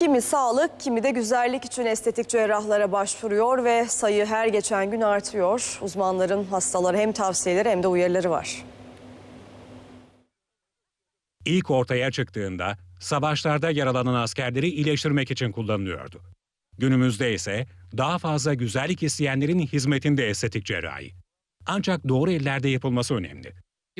Kimi sağlık, kimi de güzellik için estetik cerrahlara başvuruyor ve sayı her geçen gün artıyor. Uzmanların hastalara hem tavsiyeleri hem de uyarıları var. İlk ortaya çıktığında savaşlarda yaralanan askerleri iyileştirmek için kullanılıyordu. Günümüzde ise daha fazla güzellik isteyenlerin hizmetinde estetik cerrahi. Ancak doğru ellerde yapılması önemli.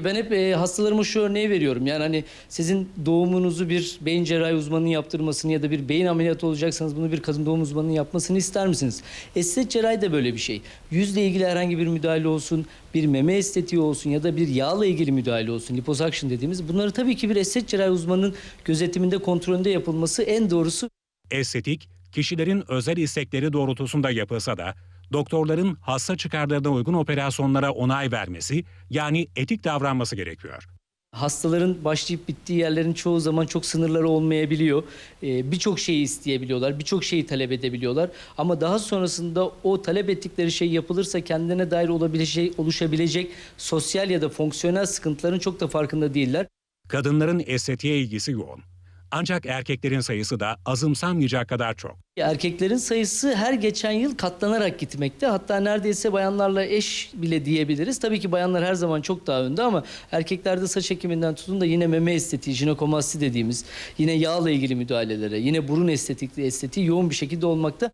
Ben hep e, hastalarıma şu örneği veriyorum. Yani hani sizin doğumunuzu bir beyin cerrahi uzmanının yaptırmasını ya da bir beyin ameliyatı olacaksanız bunu bir kadın doğum uzmanının yapmasını ister misiniz? Estetik cerrahi de böyle bir şey. Yüzle ilgili herhangi bir müdahale olsun, bir meme estetiği olsun ya da bir yağla ilgili müdahale olsun, liposuction dediğimiz. Bunları tabii ki bir estetik cerrahi uzmanının gözetiminde, kontrolünde yapılması en doğrusu. Estetik, kişilerin özel istekleri doğrultusunda yapılsa da doktorların hasta çıkarlarına uygun operasyonlara onay vermesi yani etik davranması gerekiyor. Hastaların başlayıp bittiği yerlerin çoğu zaman çok sınırları olmayabiliyor. Ee, birçok şeyi isteyebiliyorlar, birçok şeyi talep edebiliyorlar. Ama daha sonrasında o talep ettikleri şey yapılırsa kendine dair olabilecek, oluşabilecek sosyal ya da fonksiyonel sıkıntıların çok da farkında değiller. Kadınların estetiğe ilgisi yoğun. Ancak erkeklerin sayısı da azımsanmayacak kadar çok. Erkeklerin sayısı her geçen yıl katlanarak gitmekte. Hatta neredeyse bayanlarla eş bile diyebiliriz. Tabii ki bayanlar her zaman çok daha önde ama erkeklerde saç ekiminden tutun da yine meme estetiği, jinekomasti dediğimiz, yine yağla ilgili müdahalelere, yine burun estetikli estetiği yoğun bir şekilde olmakta.